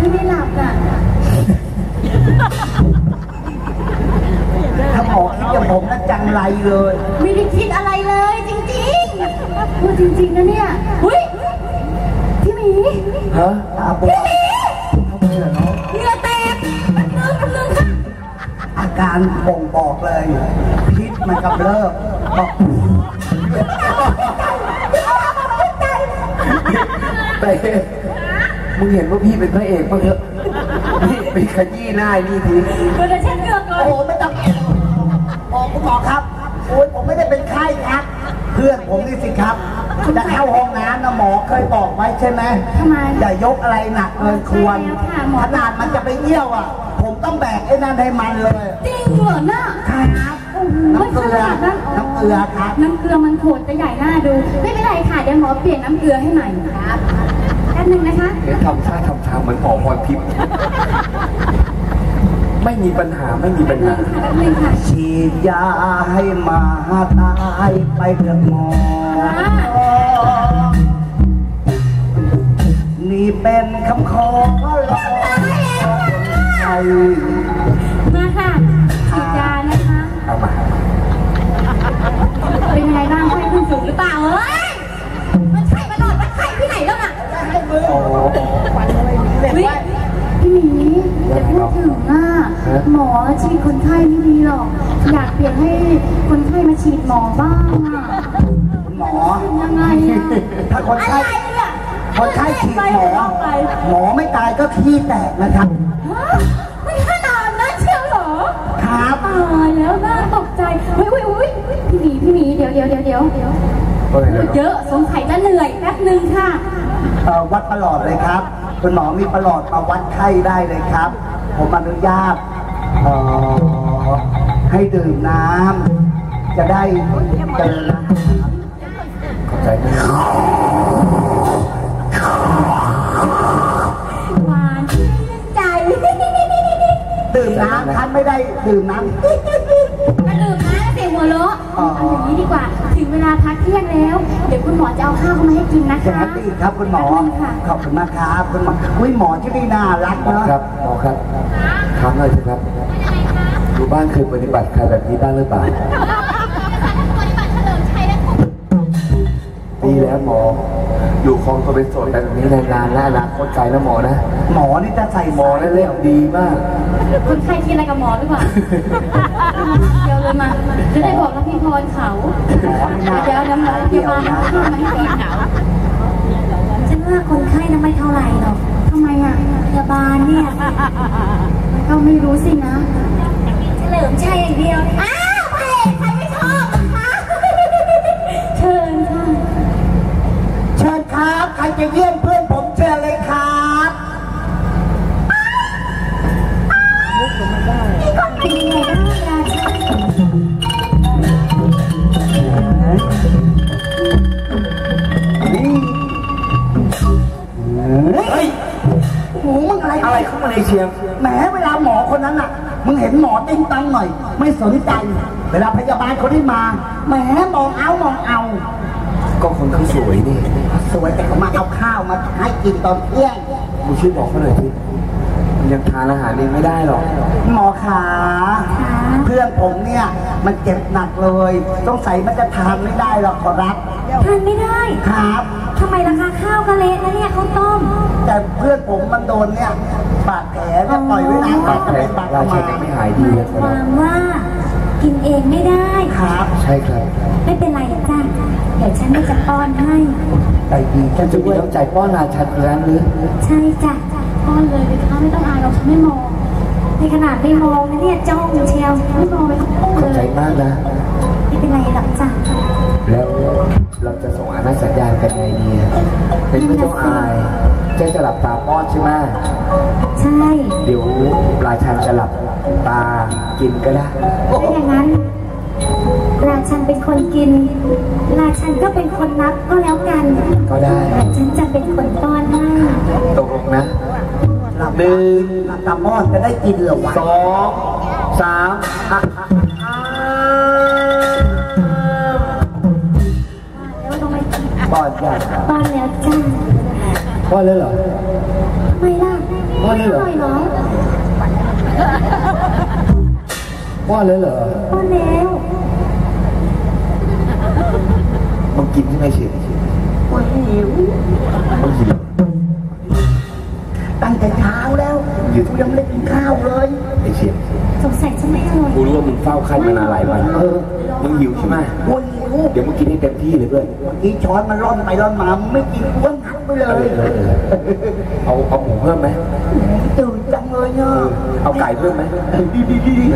ที่ไม่หลับอะถ้าหมอคิดอย่างผมนะจังไรเลย ไม่ได้คิดอะไรเลยจริงๆพูดจริงๆนะเนี่ยเฮ้ยพี่หมีฮะตาบอดทำไมล่ะน้องเหงื่อแตกมันเริ่มมันเริ่มค่ะอาการบ่งบอกเลยพิษมันกำเริบบอกแต่ มึงเห็นว่าพี่เป็นพระเอกป่ะเถอะนี่ไปขยี้หน้าไอ้นี่ทีก็จะเช็ดเหงื่อก่อโอ้นโหไม่ต้องโอ้คุณหมอครับโอ้ยผมไม่ได้เป็นไข้ครับ เพื่อนผมนี่สิครับจะเข้าห้องน้ำนะหมอเคยบอกไว้ใช่ไหมทำไมอย่ายกอะไรหนักเกินควรใช่แล้วค่ะหมอ ขนาดมันจะไปเยี่ยวอะ ผมต้องแบกไอ้นั่นให้มันเลย จริงเหรอน่ะครับโอ้โหน้ำเกลือขนาดนั้นน้ำเกลือครับ น้ำเกลือมันโขดจะใหญ่หน้าดู ไม่เป็นไรค่ะ เดี๋ยวหมอเปลี่ยนน้ำเกลือให้ใหม่ครับแป๊บ นึงนะคะ เดี๋ยวทำท่าทำทางเหมือนหมอพรทิพย์ไม่มีปัญหาไม่มีแป๊ปับญนึหางค่ะแป๊บนึงค่ะฉีดยาให้มาตายไปเถิดหมอ นี่เป็นคำขอร้องใจมาค่ะฉีดยานะคะเอามาเป็นยังไงบ้างไข้ขึ้นสูงหรือเปล่าเอ้ยะอ๋อวิพี่หมีจะพูดถึงอะหมอฉีดคนไข้ไม่ดีหรอก อยากเปลี่ยนให้คนไข้มาฉีดหมอบ้างอะคุณหมอยังไงอะถ้าคนไข้อะไรเนี่ยคนไข้ฉีดหมอไปหมอไม่ตายก็ขี้แตกนะครับฮะไม่ขนาดนั้นเชียวเหรอครับตายแล้วน่าตกใจเฮ้ยเฮ้ยเฮ้ยพี่หมีพี่หมีเดี๋ยวเดี๋ยวเดี๋ยวเดี๋ยวเดี๋ยวเฮ้ยเดี๋ยวเยอะสงสัยจะเหนื่อยแป๊บนึงค่ะ เอ่อวัดประหลอดเลยครับ คุณหมอมีประหลอดมาวัดไข้ได้เลยครับ ผมอนุญาตเอ่อให้ดื่มน้ำจะได้เจริญนะครับขอบใจมากหวานชื่นใจดื่มน้ำท่านไม่ได้ดื่มน้ำ มาดื่มนะเสียงหัวเราะอ๋อเอาอย่างนี้ดีกว่าถึง เวลาพักเที่ยงแล้ว เดี๋ยวคุณหมอจะเอาข้าวเข้ามาให้กินนะอย่างคะนั้นดีครับคุณหมอแป๊บนึงค่ะ ขอบคุณมากครับคุณหมออุ้ยหมอที่นี่น่ารักหมอเนาะครับหมอครับถามหน่อยสิครับอยู่บ้านเคยปฏิบัติใครแบบนี้บ้างหรือเปล่าดีแล้วหมอ อยู่คลองตัวเป็นโสดแบบนี้นานๆและอนาคตไกลนะหมอนะ หมอนี่จะใส่หมอนั่นเล่นดีมาก คนไข้คิดอะไรกับหมอหรือเปล่าเดี๋ยวเลยมาจะได้บอกกับพี่พรเขาเดี๋ยวน้ำมันเดี๋ยวมาเอาข้าวมาให้กินฉันว่าคนไข้น่ะไม่เท่าไหร่หรอกทำไมอะพยาบาลเนี่ยก็ไม่รู้สินะ ครับใครจะเยี่ยมเพื่อนผมเชิญเลยครับเป็นยังไงบ้างราชาเฮ้ยหูมึงอะไรอะไรเข้ามาในเชียงแหมเวลาหมอคนนั้นอะ มึงเห็นหมอติ้งตังหน่อย ไม่สนใจ เวลาพยาบาลคนที่มา แหมมองเอามองเอา ก็คนเขาสวยนี่สวยแต่เขามาเอาข้าวมาให้กินตอนเที่ยงมึงช่วยบอกเขาหน่อยสิมันยังทานอาหารเองไม่ได้หรอก หมอขาเพื่อนผมเนี่ยมันเจ็บหนักเลยต้องใส่มันจะทานไม่ได้หรอกขอรับทานไม่ได้ครับทำไมราคาข้าวก็เละนะเนี่ยข้าวต้ม แต่เพื่อนผมมันโดนเนี่ยบาดแผลเนี่ยปล่อยไว้นานบาดแผลเป็นบาดรามาชายังไม่หายหดีมายเลยความว่ากินเองไม่ได้ครับ ใช่ครับ ไม่เป็นไรจ้ะ เดี๋ยวฉันจะป้อนให้ ใจดีฉัท่านนจะจะมีด้วยน้ำใจป้อนราชันเพื่อนหรือใช่จ้ะป้อนเลยนะคะไม่ต้องอายเราฉันไม่มอง ในขนาดไม่มองนะเนี่ยจ้องเชียวไม่มองไปทั้งขอบเลใจยมากนะ ไม่เป็นไรหรอกจ้ะแล้วเราจะส่งอาณาสัญญาณกันไงดีอะเป็นไม่ต้องอายเจ๊จะหลับตาป้อนใช่ไหมใช่เดี๋ยวราชันจะหลับตากินก็ได้ ถ้าอย่างนั้น ราชันเป็นคนกิน ราชันก็เป็นคนนับก็แล้วกันก็ได้ แต่ฉันจะเป็นคนป้อนให้ตกลงนะหลับหนึ่งหลับตามอดจะได้กินเหรอวะสองสามอะอะอะแล้วทำไมป้อนยากป้อนแล้วจ้าป้อนเลยเหรอทำไมล่ะป้อนป้อนไม่เลยอเหรอร่อยเหรอป้อนเลยเหรอป้อนแล้ว มึงกินใช่ไหมเชียร์โอ้ยหิวมึงหิวตั้งแต่เช้าแล้วกูยังไม่ได้กินข้าวเลยไอ้เชียร์สงสัยจะไม่อร่อยกูรู้ว่ามึงเฝ้าไข้มานานหลายวันเออมึงหิวใช่ไหมโอ้ยหิวเดี๋ยวมึงกินให้เต็มที่เลยเพื่อนอีช้อนมันร่อนไปร่อนมาไม่กินกูก็งัดไปเลเออยเออเออเอาเอาหมูเพิ่มไหมตื่นจังเลยเนาะเอาไก่เพิ่มไหมดีดีดีดี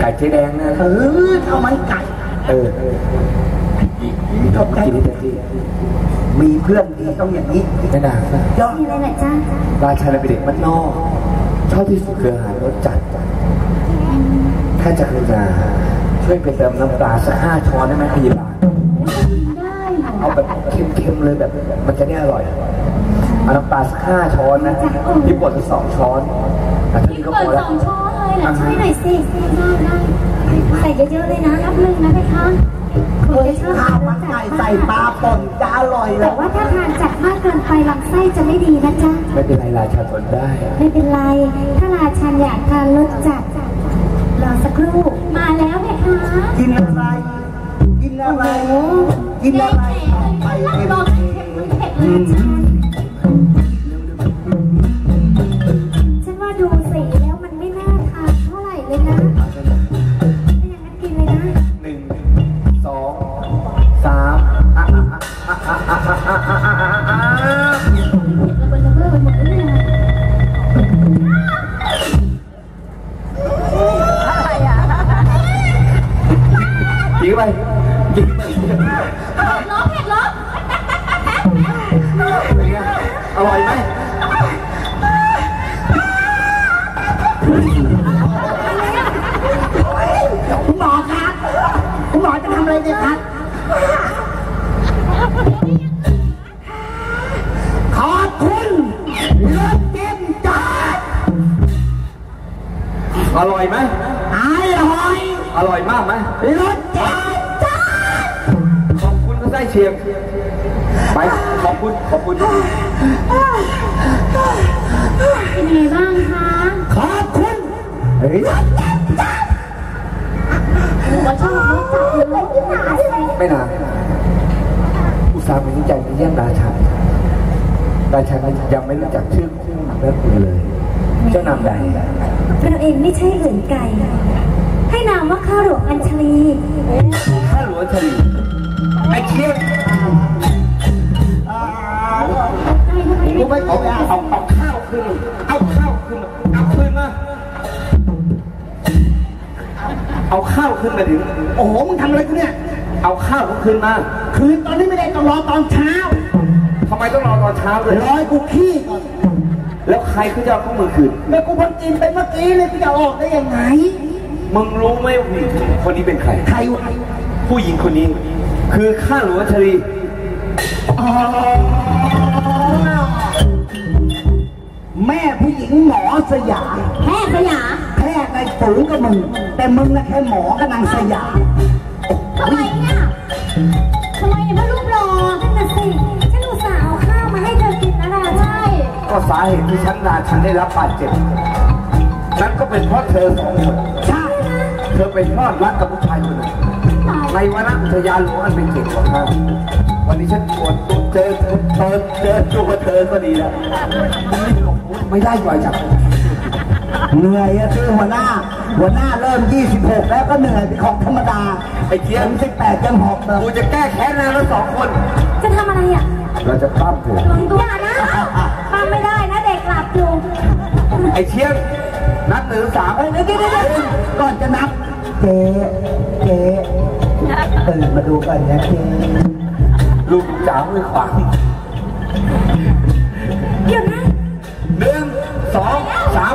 ไก่เจ๊แดงนะเออข้าวมันไก่เออ เอากินให้เต็มที่มีเพื่อนที่ต้องอย่างนี้ไม่นานยอดมีอะไรน่ะจ้าราชาเป็นเด็กบ้านนอกชอบที่สุดคืออาหารรสจัด ถ้าจะกรุณาช่วยไปเติมน้ำปลาสักห้าช้อนได้ไหมพยาบาลได้เหรอเอาแบบเค็มๆเลยแบบมันจะได้อร่อยเอาน้ำปลาสักห้าช้อนนะพี่ปวดสักสองช้อนแต่ทีนี้ก็เปิพดอสแล้วองช้อนเลยเหรอช่วยหน่อยสิได้ได้ใส่เยอะๆเลยนะนับหนึ่งนะเพคะคุณ เฮ้ยจะชอบข้าวมันไก่ใส่ปลาป่นจะอร่อยเลแต่ยว่าถ้าทานจัดมากเกินไปลำไส้จะไม่ดีนะจ๊ะ ไม่เป็นไรราชาทนได้ ไม่เป็นไร ถ้าราชันอยากทานรสจัดรอสักครู่ มาแล้วเพคะกินอะไร กินอะไร กินอะไร ไปรับเอ็มรองเค็มเผ็ดเลยจ้า อร่อยไหมคุณหมอครับคุณหมอจะทำอะไรเนี่ยครับขอบคุณรถเก็บจอดอร่อยไหมอร่อย อร่อยมากไหมรถเก็บจอดขอบคุณก็ได้เชียง ไปขอบคุณขอบคุณเป็นไงบ้างคะขอบคุณเฮ้ยหัวชอบรสจัดเลยไม่นานอุตส่าห์มีใจไปเยี่ยมราชันราชันยังไม่รู้จักชื่อคู่แม่คุณเลย เจ้านามใดเราเองไม่ใช่อื่นไกลให้นามว่าข้าหลวงอัญชลี ข้าวขึ้นมาดิโอ้โห มึงทำอะไรกูเนี่ย เอาข้าวขึ้นมา คืนตอนนี้ไม่ได้ต้องรอตอนเช้าทำไมต้องรอตอนเช้าเลยรอยกูขี้ก่อน แล้วใครเขาจะเอาข้าวมือคืน แม่กูเพิ่งกินไปเมื่อกี้เลยกูจะออกได้ยังไง มึงรู้ไหมว่าผู้หญิงคนนี้เป็นใคร ใครวะผู้หญิงคนนี้ คือข้าหลวงชลีอ๋อแม่ผู้หญิงหมอสยาม แพทย์สยาม แพทย์ในฝูงกับมึง แต่มึงนะแค่หมอกับนางสยามทำไมเนี่ยทำไมเนี่ยพ่อรูปหล่อนั่นน่ะสิฉันอุตส่าห์เอาข้าวมาให้เธอกินนะราชันใช่ก็สาเหตุที่ฉันนาฉันได้รับบาดเจ็บนั่นก็เป็นเพราะเธอสองคนใช่เธอเป็นพลอดรักกับผู้ชายคนหนึ่งในวันนั้นอุทยานหลวงอันเป็นเกียรติของเธอวันนี้ฉันปวดตัวเจอเธอเจอตัวเธอก็ดีแล้วไม่ได้ไหวจากเเหนื่อยอะสิหัวหน้า หัวหน้าเริ่ม 26 แล้วก็เหนื่อยเป็ของธรรมดาไอ้เจี๊ยบ สิบแปดยังหอบเลยกูจะแก้แค้นนายทั้วสองคน จะทำอะไรอะเราจะปั้มเถวังตัวนะฟังไม่ได้นะเด็กหลับอยู่ไอ้เชียงนับหนึ่งสามเอ้ยเดี๋ยวเดี๋ยวก่อนจะนับ เจ๊เจ๊ตื่นมาดูกันนะเจ๊ลูกจ๋าไม่ฟังเดี๋ยวนะหนึ่งสองสาม